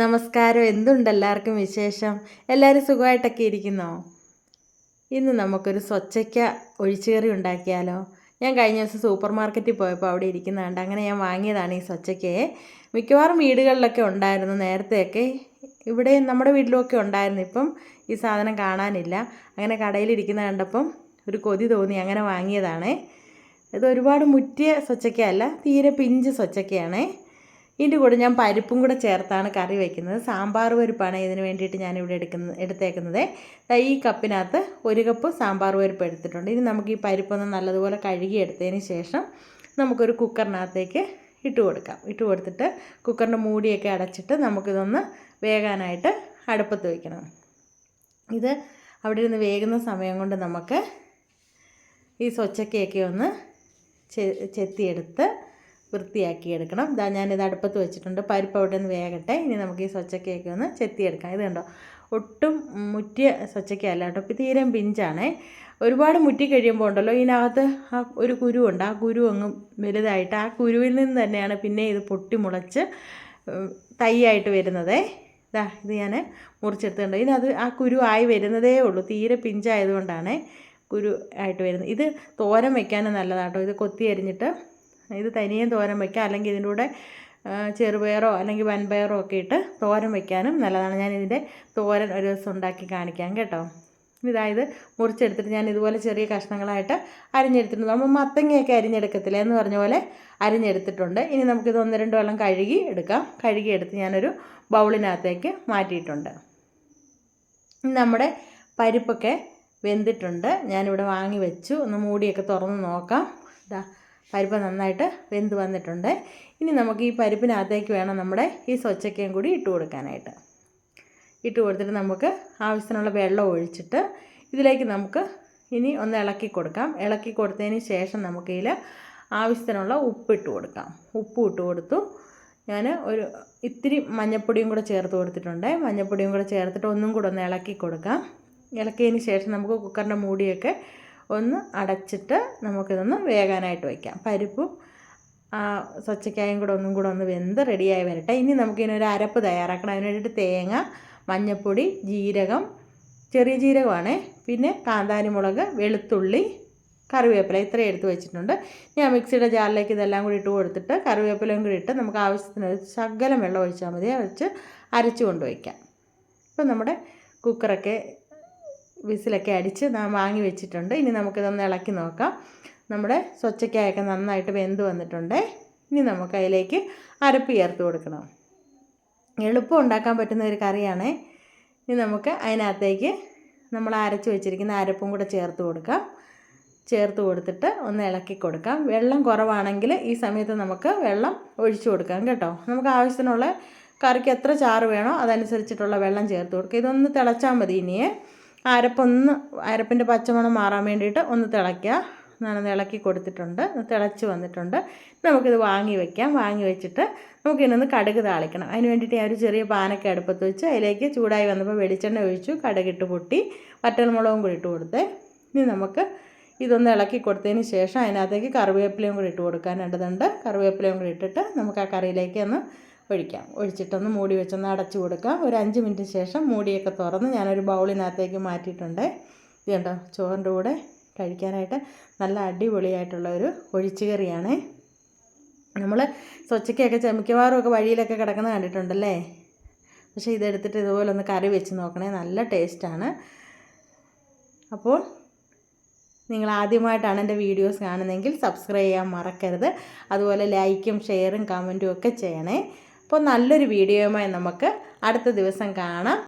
നമസ്കാരം. എന്തുണ്ട് എല്ലാവർക്കും വിശേഷം? എല്ലാവരും സുഖമായിട്ടൊക്കെ ഇരിക്കുന്നോ? ഇന്ന് നമുക്കൊരു സ്വച്ഛയ്ക്ക ഒഴിച്ചുകറി ഉണ്ടാക്കിയാലോ? ഞാൻ കഴിഞ്ഞ ദിവസം സൂപ്പർ മാർക്കറ്റിൽ പോയപ്പോൾ അവിടെ ഇരിക്കുന്നതുകൊണ്ട് അങ്ങനെ ഞാൻ വാങ്ങിയതാണ് ഈ സ്വച്ഛയ്ക്കയെ മിക്കവാറും വീടുകളിലൊക്കെ ഉണ്ടായിരുന്നു നേരത്തെയൊക്കെ. ഇവിടെ നമ്മുടെ വീട്ടിലുമൊക്കെ ഉണ്ടായിരുന്നു. ഇപ്പം ഈ സാധനം കാണാനില്ല. അങ്ങനെ കടയിലിരിക്കുന്ന കണ്ടപ്പം ഒരു കൊതി തോന്നി. അങ്ങനെ വാങ്ങിയതാണേ. ഇത് ഒരുപാട് മുറ്റിയ സ്വച്ഛയ്ക്കയല്ല തീരെ പിഞ്ച് സ്വച്ചയ്ക്കയാണേ. ഇതിന്റെ കൂടെ ഞാൻ പരിപ്പും കൂടെ ചേർത്താണ് കറി വയ്ക്കുന്നത് സാമ്പാർ പരിപ്പാണ് ഇതിന് വേണ്ടിയിട്ട് ഞാനിവിടെ എടുക്കുന്നത് എടുത്തേക്കുന്നത്. ഈ കപ്പിനകത്ത് ഒരു കപ്പ് സാമ്പാർ പരിപ്പ് എടുത്തിട്ടുണ്ട്. ഇനി നമുക്ക് ഈ പരിപ്പൊന്ന് നല്ലതുപോലെ കഴുകി എടുത്തതിന് ശേഷം നമുക്കൊരു കുക്കറിനകത്തേക്ക് ഇട്ട് കൊടുക്കാം. ഇട്ട് കൊടുത്തിട്ട് കുക്കറിന്റെ മൂടിയൊക്കെ അടച്ചിട്ട് നമുക്കിതൊന്ന് വേകാനായിട്ട് അടുപ്പത്ത് വയ്ക്കണം ഇത് അവിടെ ഇരുന്ന് വേകുന്ന സമയം കൊണ്ട് നമുക്ക് ഈ സ്വച്ചക്കയൊക്കെ ഒന്ന് ചെത്തിയെടുത്ത് വൃത്തിയാക്കി എടുക്കണം ഇതാ ഞാനിത് അടുപ്പത്ത് വെച്ചിട്ടുണ്ട്. പരിപ്പ് അവിടെ നിന്ന് വേകട്ടെ. ഇനി നമുക്ക് ഈ സ്വച്ചക്കയൊക്കെ ഒന്ന് ചെത്തിയെടുക്കാം. ഇത് കണ്ടോ? ഒട്ടും മുറ്റിയ സ്വച്ചക്കയല്ല കേട്ടോ. ഇപ്പം തീരം പിഞ്ചാണേ. ഒരുപാട് മുറ്റി കഴിയുമ്പോൾ ഉണ്ടല്ലോ ഇതിനകത്ത് ആ ഒരു കുരുവുണ്ട്. ആ കുരു അങ്ങ് വലുതായിട്ട് ആ കുരുവിൽ നിന്ന് തന്നെയാണ് പിന്നെ ഇത് പൊട്ടി മുളച്ച് തൈയായിട്ട് വരുന്നതേ. ഇതാ ഇത് ഞാൻ മുറിച്ചെടുത്തിട്ടുണ്ട്. ഇതിനത് ആ കുരു ആയി വരുന്നതേ ഉള്ളൂ. തീരെ പിഞ്ചായതുകൊണ്ടാണ് കുരു ആയിട്ട് വരുന്നത്. ഇത് തോരൻ വയ്ക്കാനും നല്ലതാട്ടോ. ഇത് കൊത്തി അരിഞ്ഞിട്ട് ഇത് തനിയും തോരൻ വയ്ക്കാം അല്ലെങ്കിൽ ഇതിന്റെ കൂടെ ചെറുപയറോ അല്ലെങ്കിൽ വൻപയറോ ഒക്കെ ഇട്ട് തോരൻ വയ്ക്കാനും നല്ലതാണ്. ഞാൻ ഇതിന്റെ തോരൻ ഒരു ദിവസം ഉണ്ടാക്കി കാണിക്കാം കേട്ടോ. ഇതായത് മുറിച്ചെടുത്തിട്ട് ഞാൻ ഇതുപോലെ ചെറിയ കഷ്ണങ്ങളായിട്ട് അരിഞ്ഞെടുത്തിട്ടുണ്ട്. നമ്മൾ മത്തങ്ങയൊക്കെ അരിഞ്ഞെടുക്കത്തില്ല എന്ന് പറഞ്ഞ പോലെ അരിഞ്ഞെടുത്തിട്ടുണ്ട്. ഇനി നമുക്കിത് ഒന്ന് രണ്ട് വെള്ളം കഴുകി എടുക്കാം. കഴുകി എടുത്ത് ഞാനൊരു ബൗളിനകത്തേക്ക് മാറ്റിയിട്ടുണ്ട്. നമ്മുടെ പരിപ്പൊക്കെ വെന്തിട്ടുണ്ട്. ഞാനിവിടെ വാങ്ങി വെച്ചു. ഒന്ന് മൂടിയൊക്കെ തുറന്ന് നോക്കാം. ഇതാ പരിപ്പ് നന്നായിട്ട് വെന്ത് വന്നിട്ടുണ്ട്. ഇനി നമുക്ക് ഈ പരിപ്പിനകത്തേക്ക് വേണം നമ്മുടെ ഈ സ്വച്ചക്കയും കൂടി ഇട്ട് കൊടുക്കാനായിട്ട്. ഇട്ട് കൊടുത്തിട്ട് നമുക്ക് ആവശ്യത്തിനുള്ള വെള്ളം ഒഴിച്ചിട്ട് ഇതിലേക്ക് നമുക്ക് ഇനി ഒന്ന് ഇളക്കി കൊടുക്കാം. ഇളക്കി കൊടുത്തതിന് ശേഷം നമുക്ക് ഇതിൽ ആവശ്യത്തിനുള്ള ഉപ്പ് ഇട്ട് കൊടുക്കാം. ഉപ്പ് ഇട്ട് കൊടുത്തു. ഞാൻ ഒരു ഇത്തിരി മഞ്ഞൾപ്പൊടിയും കൂടെ ചേർത്ത് കൊടുത്തിട്ടുണ്ട്. മഞ്ഞൾപ്പൊടിയും കൂടെ ചേർത്തിട്ട് ഒന്നും കൂടെ ഒന്ന് ഇളക്കി കൊടുക്കാം. ഇളക്കിയതിന് ശേഷം നമുക്ക് കുക്കറിന്റെ മൂടിയൊക്കെ ഒന്ന് അടച്ചിട്ട് നമുക്കിതൊന്ന് വേകാനായിട്ട് വയ്ക്കാം. പരിപ്പും സ്വച്ചക്കായും കൂടെ ഒന്നും കൂടെ ഒന്ന് വെന്ത് റെഡിയായി വരട്ടെ. ഇനി നമുക്കിതിനൊരു അരപ്പ് തയ്യാറാക്കണം. അതിന് വേണ്ടിയിട്ട് തേങ്ങ മഞ്ഞൾപ്പൊടി ജീരകം ചെറിയ ജീരകമാണ്. പിന്നെ കാന്താരി മുളക് വെളുത്തുള്ളി കറിവേപ്പില ഇത്രയും എടുത്ത് വെച്ചിട്ടുണ്ട്. ഞാൻ മിക്സിയുടെ ജാറിലേക്ക് ഇതെല്ലാം കൂടി ഇട്ട് കൊടുത്തിട്ട് കറിവേപ്പിലയും കൂടി ഇട്ട് നമുക്ക് ആവശ്യത്തിന് ശകലം വെള്ളം ഒഴിച്ചാൽ മതി. വെച്ച് അരച്ച് കൊണ്ടുവയ്ക്കാം ഇപ്പം നമ്മുടെ കുക്കറൊക്കെ വിസിലൊക്കെ അടിച്ച് വാങ്ങി വെച്ചിട്ടുണ്ട്. ഇനി നമുക്കിതൊന്ന് ഇളക്കി നോക്കാം. നമ്മുടെ സ്വച്ചക്കായൊക്കെ നന്നായിട്ട് വെന്ത് വന്നിട്ടുണ്ട്. ഇനി നമുക്ക് അതിലേക്ക് അരപ്പ് ചേർത്ത് കൊടുക്കണം. എളുപ്പം ഉണ്ടാക്കാൻ പറ്റുന്ന ഒരു കറിയാണ്. ഇനി നമുക്ക് അതിനകത്തേക്ക് നമ്മൾ അരച്ച് വെച്ചിരിക്കുന്ന അരപ്പും കൂടെ ചേർത്ത് കൊടുക്കാം. ചേർത്ത് കൊടുത്തിട്ട് ഒന്ന് ഇളക്കി കൊടുക്കാം. വെള്ളം കുറവാണെങ്കിൽ ഈ സമയത്ത് നമുക്ക് വെള്ളം ഒഴിച്ചു കൊടുക്കാം കേട്ടോ. നമുക്ക് ആവശ്യത്തിനുള്ള കറിക്ക് എത്ര ചാറ് വേണോ അതനുസരിച്ചിട്ടുള്ള വെള്ളം ചേർത്ത് കൊടുക്കുക ഇതൊന്ന് തിളച്ചാൽ മതി ഇനിയേ. അരപ്പൊന്ന് അരപ്പിന്റെ പച്ചമണം മാറാൻ വേണ്ടിയിട്ട് ഒന്ന് തിളയ്ക്കുക. നല്ല ഇളക്കി കൊടുത്തിട്ടുണ്ട്. തിളച്ച് വന്നിട്ടുണ്ട്. നമുക്കിത് വാങ്ങി വയ്ക്കാം വാങ്ങി വെച്ചിട്ട് നമുക്കിതിനൊന്ന് കടുക് താളിക്കണം. അതിന് വേണ്ടിയിട്ട് ഞാൻ ഒരു ചെറിയ പാനൊക്കെ അടുപ്പത്ത് വെച്ച് അതിലേക്ക് ചൂടായി വന്നപ്പോൾ വെളിച്ചെണ്ണ ഒഴിച്ചു കടുകിട്ട് പൊട്ടി വറ്റൽമുളകും കൂടി ഇട്ട് കൊടുത്തേ. ഇനി നമുക്ക് ഇതൊന്ന് ഇളക്കി കൊടുത്തതിന് ശേഷം അതിനകത്തേക്ക് കറിവേപ്പിലയും കൂടി ഇട്ട് കൊടുക്കാനുണ്ടതുണ്ട് കറിവേപ്പിലയും കൂടി ഇട്ടിട്ട് നമുക്ക് ആ കറിയിലേക്ക് ഒന്ന് ഒഴിക്കാം. ഒഴിച്ചിട്ടൊന്ന് മൂടി വെച്ചൊന്ന് അടച്ചു കൊടുക്കാം. ഒരു അഞ്ച് മിനിറ്റ് ശേഷം മൂടിയൊക്കെ തുറന്ന് ഞാനൊരു ബൗളിനകത്തേക്ക് മാറ്റിയിട്ടുണ്ട്. ഇത് കണ്ടോ? ചോറിന്റെ കൂടെ കഴിക്കാനായിട്ട് നല്ല അടിപൊളിയായിട്ടുള്ള ഒരു ഒഴിച്ചു കറിയാണ്. നമ്മൾ സ്വച്ഛക്കൊക്കെ മിക്കവാറുമൊക്കെ വഴിയിലൊക്കെ കിടക്കുന്നത് കണ്ടിട്ടുണ്ടല്ലേ? പക്ഷേ ഇതെടുത്തിട്ട് ഇതുപോലെ ഒന്ന് കറി വെച്ച് നോക്കണേ. നല്ല ടേസ്റ്റാണ്. അപ്പോൾ നിങ്ങൾ ആദ്യമായിട്ടാണ് എന്റെ വീഡിയോസ് കാണുന്നതെങ്കിൽ സബ്സ്ക്രൈബ് ചെയ്യാൻ മറക്കരുത്. അതുപോലെ ലൈക്കും ഷെയറും കമന്റും ഒക്കെ ചെയ്യണേ. അപ്പോൾ നല്ലൊരു വീഡിയോയുമായി നമുക്ക് അടുത്ത ദിവസം കാണാം.